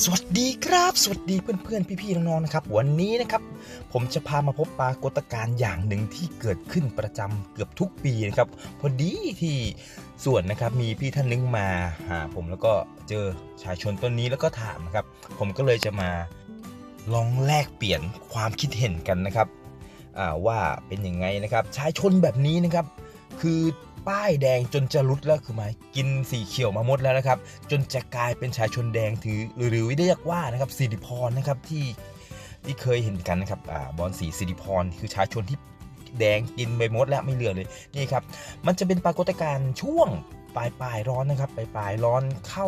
สวัสดีครับ สวัสดีเพื่อนๆ พี่ๆ น้องๆ นะครับ วันนี้นะครับ ผมจะพามาพบปรากฏการณ์อย่างหนึ่งที่เกิดขึ้นประจำเกือบทุกปีนะครับ พอดีที่ส่วนนะครับมีพี่ท่านนึงมาหาผมแล้วก็เจอชายชนต้นนี้แล้วก็ถามนะครับ ผมก็เลยจะมาลองแลกเปลี่ยนความคิดเห็นกันนะครับว่าเป็นยังไงนะครับ ชายชนแบบนี้นะครับ คือ ป้ายแดงจนจะรุดแล้วคือไหมกินสีเขียวมาหมดแล้วนะครับ จนจะกลายเป็นชายชนแดงถือหรือเรียกว่านะครับสิริพรนะครับที่ที่เคยเห็นกันนะครับอบอลสีสิริพรคือชายชนที่แดงกินไปหมดแล้วไม่เหลือเลยนี่ครับ มันจะเป็นปรากฏการณ์ช่วงปลายปลายร้อนนะครับปลายปลายร้อนเข้า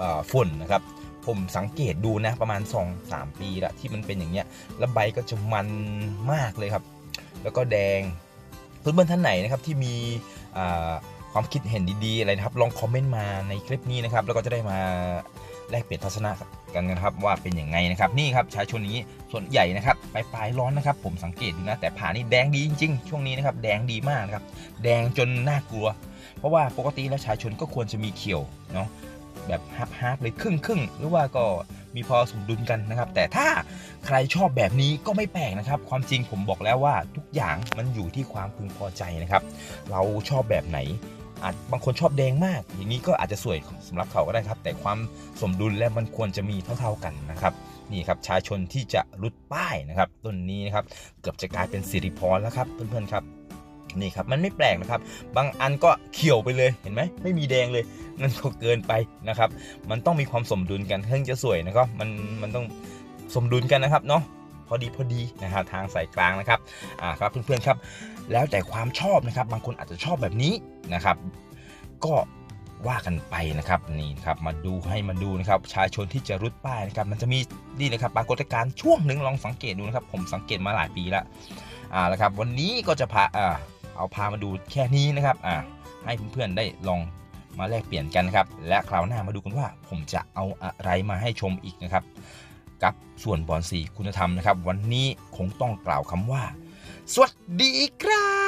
อ่าฝนนะครับ ผมสังเกตดูนะประมาณ 2-3 ปีละที่มันเป็นอย่างเงี้ยแล้วใบก็จะมันมากเลยครับ แล้วก็แดงเพื่อนๆท่านไหนนะครับที่มี ความคิดเห็นดีๆอะไรนะครับลองคอมเมนต์มาในคลิปนี้นะครับแล้วก็จะได้มาแลกเปลี่ยนทัศนะกันนะครับว่าเป็นอยังไงนะครับนี่ครับชายชนนี้ส่วนใหญ่นะครับปลายปลายร้อนนะครับ ผมสังเกตดูนะแต่ผ่านี่แดงดีจริงๆ ช่วงนี้นะครับแดงดีมากนะครับแดงจนน่ากลัว เพราะว่าปกติแล้วชายชนก็ควรจะมีเขียวเนาะแบบฮาร์ฟฮาร์ฟเลยครึ่งครึ่งๆหรือว่าก็ มีพอสมดุลกันนะครับ แต่ถ้าใครชอบแบบนี้ก็ไม่แปลกนะครับ ความจริงผมบอกแล้วว่าทุกอย่างมันอยู่ที่ความพึงพอใจนะครับ เราชอบแบบไหนอาจบางคนชอบแดงมากอย่างนี้ก็อาจจะสวยสำหรับเขาก็ได้ครับ แต่ความสมดุลและมันควรจะมีเท่าๆกันนะครับนี่ครับชายชนที่จะรุดป้ายนะครับต้นนี้นะครับเกือบจะกลายเป็นสิริพรแล้วครับเพื่อนๆครับ นี่ครับมันไม่แปลกนะครับ บางอันก็เขียวไปเลยเห็นไหมไม่มีแดงเลยนั่นก็เกินไปนะครับ มันต้องมีความสมดุลกันถึงจะสวยนะครับมันมันต้องสมดุลกันนะครับเนาะพอดีพอดีนะครับทางสายกลางนะครับอ่าครับเพื่อนๆครับ แล้วแต่ความชอบนะครับ บางคนอาจจะชอบแบบนี้นะครับ ก็ว่ากันไปนะครับนี่ครับมาดูให้มาดูนะครับชายชนที่จะรุดป้ายนะครับ มันจะมีนี่เลยครับปรากฏการณ์ช่วงหนึ่งลองสังเกตดูนะครับ ผมสังเกตมาหลายปีแล้วอ่าแล้วครับ วันนี้ก็จะพาอ่า เอาพามาดูแค่นี้นะครับอ่าให้เพื่อนๆได้ลองมาแลกเปลี่ยนกันนะครับ และคราวหน้ามาดูกันว่าผมจะเอาอะไรมาให้ชมอีกนะครับ กับส่วนบอลสีคุณธรรมนะครับ วันนี้คงต้องกล่าวคำว่า สวัสดีครับ